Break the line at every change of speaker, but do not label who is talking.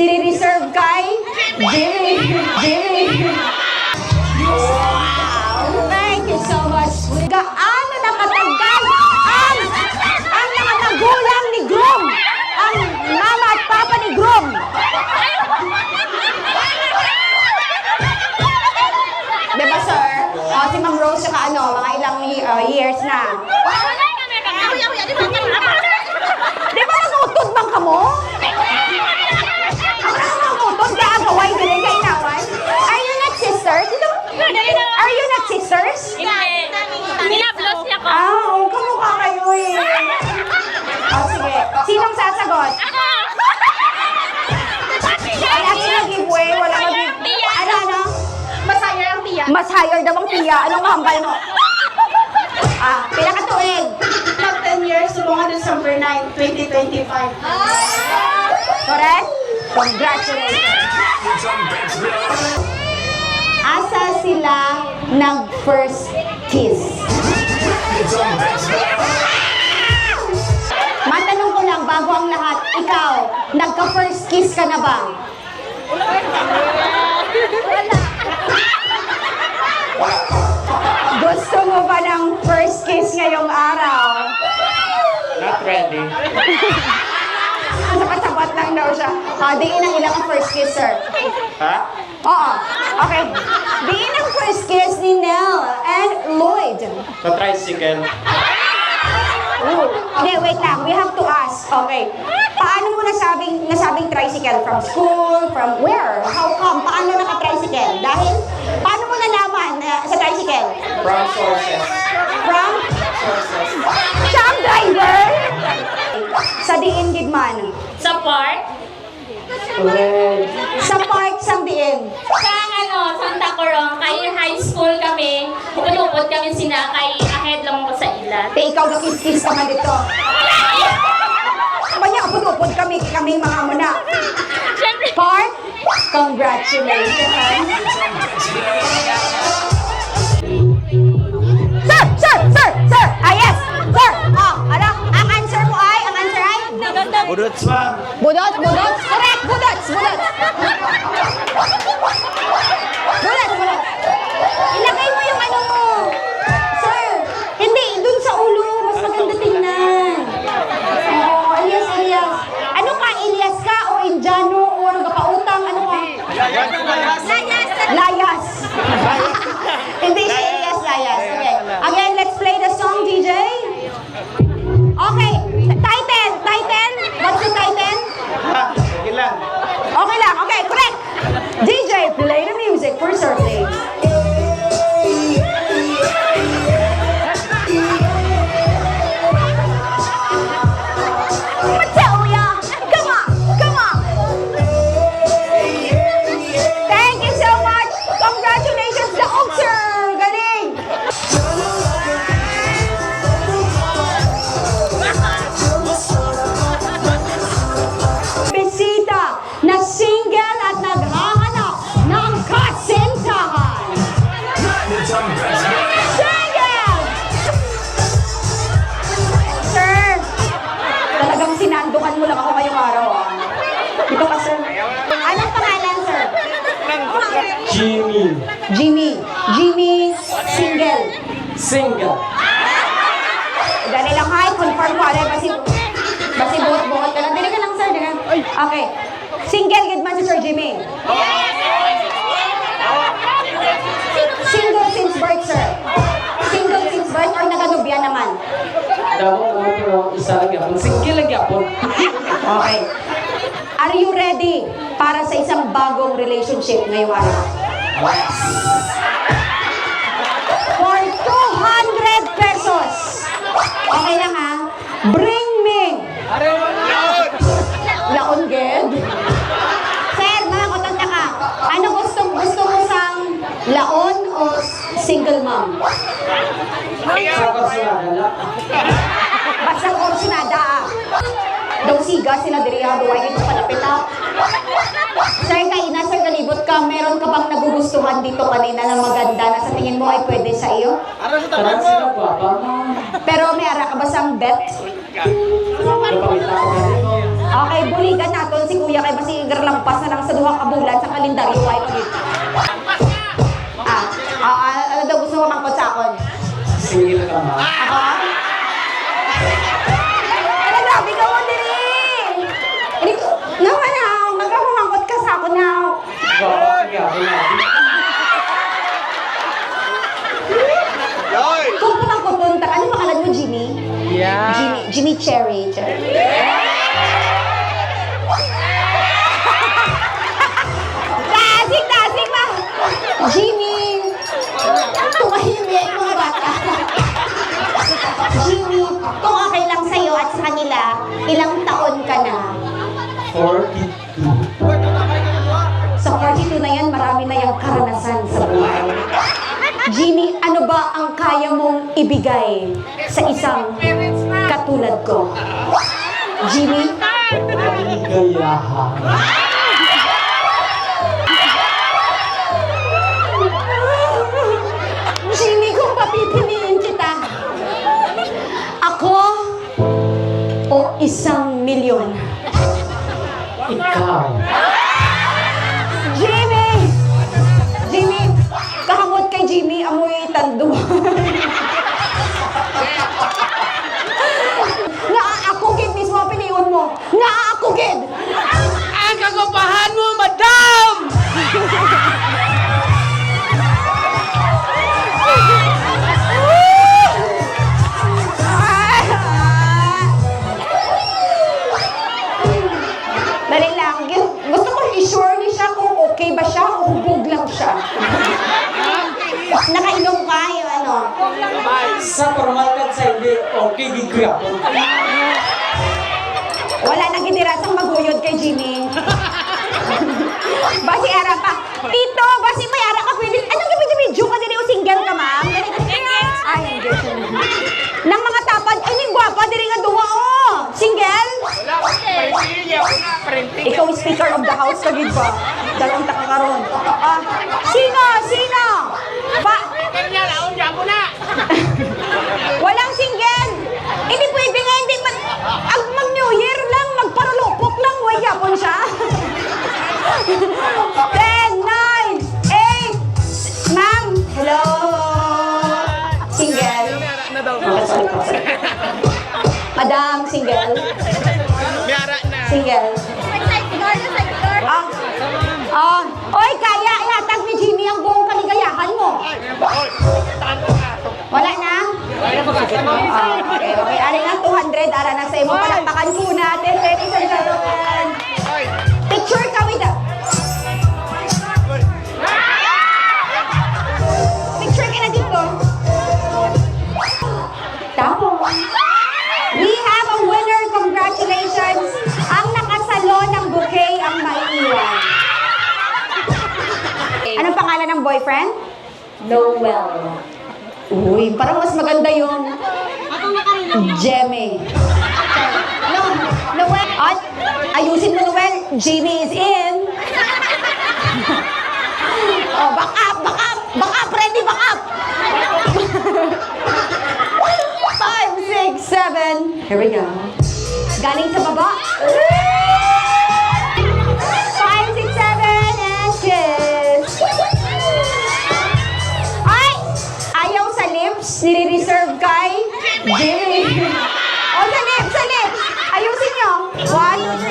Sini-reserve kay Jimmy. Ako! Ay, at sino giveaway? Wala mag Ano, ano?
Mas higher ang tiya.
Mas higher daw ang tiya. Anong hambal mo? Ah, pila ka tuig?
Top 10 years, mga December 9, 2025.
Correct? Congratulations. Asa sila nag-first kiss? Ang lahat, ikaw, nagka-first kiss ka na ba? Gusto mo ba ng first kiss ngayong araw?
Not ready.
Nakasabat lang daw siya. Ah, diin ang ilang first kiss, sir.
Ha?
Oo. Okay. Diin ang first kiss ni Nell and Lloyd.
Sa tricycle.
Hindi, wait lang. We have to ask. Okay. Paano mo nasabing, nasabing tricycle? From school? From where? How come? Paano naka-tricycle? Dahil, paano mo nalaman na sa tricycle?
From sources.
From?
Sources.
Siya ang driver? Sa diin, Gidman.
Sa park?
Sa park, sa diin.
Sa Corong, kay high school kami, tulupot kami sinakay, ahead lang ako sa ilat.
Eh, ikaw nakikis ka man dito. Kanya, upod-upod kami, kami mga muna.
Siyempre,
Park, congratulations. Sir, sir, sir, sir, ah yes, sir. Oh, ano, ang answer mo ay, ang answer ay?
Budots ma'am.
Budots, budots, correct, budots, Layas. Hindi siya Elias Layas. Okay. Again, let's play the song, DJ. Mo lang ako ngayong araw. ah. Dito ka, sir. Anong pangalan, sir?
Jimmy.
Jimmy. Jimmy, single.
Single.
Dali lang, hi, confirm ko. Alay, basi, basi buhot-buhot ka lang. Dili ka lang, sir. Dili ka. Okay. Single, good man si Sir Jimmy. Single since birth, sir. Single since birth or naganubya naman?
Damo mo pero isa lang yapon. Single lang yapon.
Okay. Are you ready para sa isang bagong relationship ngayong araw? For 200 pesos. Okay lang ha? Bring me. Laon, ged. Sir, mga kutanta ka. Ano gusto, gusto mo sang laon o single mom?
Sa kasunada
Basta kursunada ah. Daw siga sila diri ha, duway ito palapit ha. Sir, kaina, sir, kalibot ka. Meron ka bang nagugustuhan dito kanina na maganda na sa tingin mo ay pwede sa iyo?
Taran sila guwapa.
Pero may ara ka ba sang bet?
Ko.
Okay, buligan naton si kuya kay basi Lapas na lang sa duha ka bulan sa kalendaryo ay pagit. Ah, ah, ah, ano daw gusto mo mangkot sa akon?
Single ka ma.
Ako? Ka mo diri? Hindi ko, naman na, magkamamangkot ka sa akon na.
Kaya?
Kung pumangkot ka, ano pangalan mo, Jimmy?
Yeah.
Jimmy, Jimmy Cherry. Cherry. Tasik, tasik ba? Jimmy! Tumahimik mga
42.
Sa 42 na yan, marami na yung karanasan sa buhay. Jimmy, ano ba ang kaya mong ibigay sa isang katulad ko? Jimmy?
Kaligayahan. Ikaw.
Jimmy! Jimmy, kakamot kay Jimmy, amoy tando. Naaakugid mismo ang piliyon mo. Naaakugid! O hubog lang siya. Nakainom ka yung ano.
Sa formal ka sa hindi, okay, gigapon.
Wala nang gidirasang maguyod kay Jimmy. basi ara pa. Tito, basi may ara ka pwede. Anong gawin video ka dili o single ka, ma'am? Ay, engaged. Nang mga tapad, ay, ning gwapa diri nga duha oh. Single? Ikaw yung speaker of the house kagid ba? Dalawang taka karon. Ah, sino? Sino? Pa Walang single. Hindi pwede nga hindi man ang mag New Year lang magparulupok lang way yapon siya. 10 9 8 Ma'am, hello. Single. Madam, single. Single. Ah. Ah. Oy, kaya ihatag ni Jimmy ang buong kaligayahan mo. Wala na? Ah, okay, okay. Ari na, 200. Ara na sa imo. Palakpakan po natin, ladies and gentlemen. Boyfriend? Noel. Uy, parang mas maganda yung Jemmy. No, Noel. At, ayusin mo, Noel. Jamie is in. oh, back up, back up. Back up, ready, back up. Five, six, seven. Here we go. Galing sa baba. Why?